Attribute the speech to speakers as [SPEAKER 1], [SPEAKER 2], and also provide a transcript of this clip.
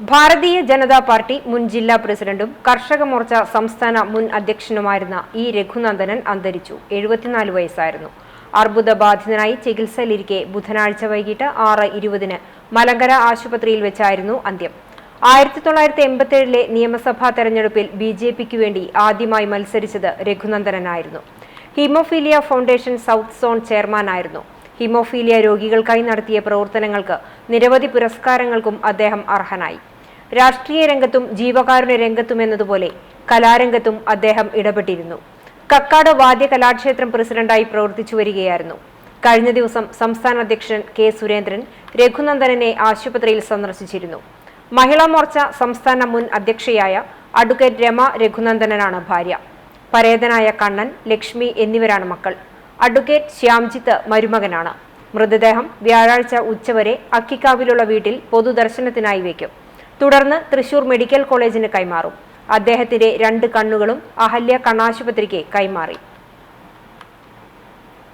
[SPEAKER 1] Bharatiya Janata party മുൻ ജില്ലാ പ്രസിഡന്റും കർഷക മോർച്ച സംസ്ഥാന മുൻ അധ്യക്ഷനുമായിരുന്ന ഇ രഘുനന്ദനൻ അന്തരിച്ചു. എഴുപത്തിനാല് വയസ്സായിരുന്നു. അർബുദബാധിതനായി ചികിത്സയിലിരിക്കെ ബുധനാഴ്ച വൈകിട്ട് ആറ് ഇരുപതിന് മലങ്കര ആശുപത്രിയിൽ വെച്ചായിരുന്നു അന്ത്യം. ആയിരത്തി തൊള്ളായിരത്തി എൺപത്തിയേഴിലെ നിയമസഭാ തെരഞ്ഞെടുപ്പിൽ ബി ജെ പിക്ക് വേണ്ടി ആദ്യമായി മത്സരിച്ചത് രഘുനന്ദനായിരുന്നു ഹീമോഫീലിയ ഫൗണ്ടേഷൻ സൗത്ത് സോൺ ചെയർമാനായിരുന്നു. ഹീമോഫീലിയ രോഗികൾക്കായി നടത്തിയ പ്രവർത്തനങ്ങൾക്ക് നിരവധി പുരസ്കാരങ്ങൾക്കും അദ്ദേഹം അർഹനായി. രാഷ്ട്രീയ രംഗത്തും ജീവകാരുണ്യ രംഗത്തും എന്നതുപോലെ കലാരംഗത്തും അദ്ദേഹം ഇടപെട്ടിരുന്നു. കക്കാട് വാദ്യ കലാക്ഷേത്രം പ്രസിഡന്റായി പ്രവർത്തിച്ചു വരികയായിരുന്നു. കഴിഞ്ഞ ദിവസം സംസ്ഥാന അധ്യക്ഷൻ കെ സുരേന്ദ്രൻ രഘുനന്ദനെ ആശുപത്രിയിൽ സന്ദർശിച്ചിരുന്നു. മഹിളാ മോർച്ച സംസ്ഥാന മുൻ അധ്യക്ഷയായ അഡ്വക്കേറ്റ് രമ രഘുനന്ദനാണ് ഭാര്യ. പരേതനായ കണ്ണൻ ലക്ഷ്മി എന്നിവരാണ് മക്കൾ. അഡ്വക്കേറ്റ് ശ്യാംജിത്ത് മരുമകനാണ്. മൃതദേഹം വ്യാഴാഴ്ച ഉച്ചവരെ അക്കിക്കാവിലുള്ള വീട്ടിൽ പൊതുദർശനത്തിനായി വയ്ക്കും തുടർന്ന് തൃശൂർ മെഡിക്കൽ കോളേജിന് കൈമാറും. അദ്ദേഹത്തിന്റെ രണ്ട് കണ്ണുകളും അഹല്യ കണ്ണാശുപത്രിക്ക് കൈമാറി.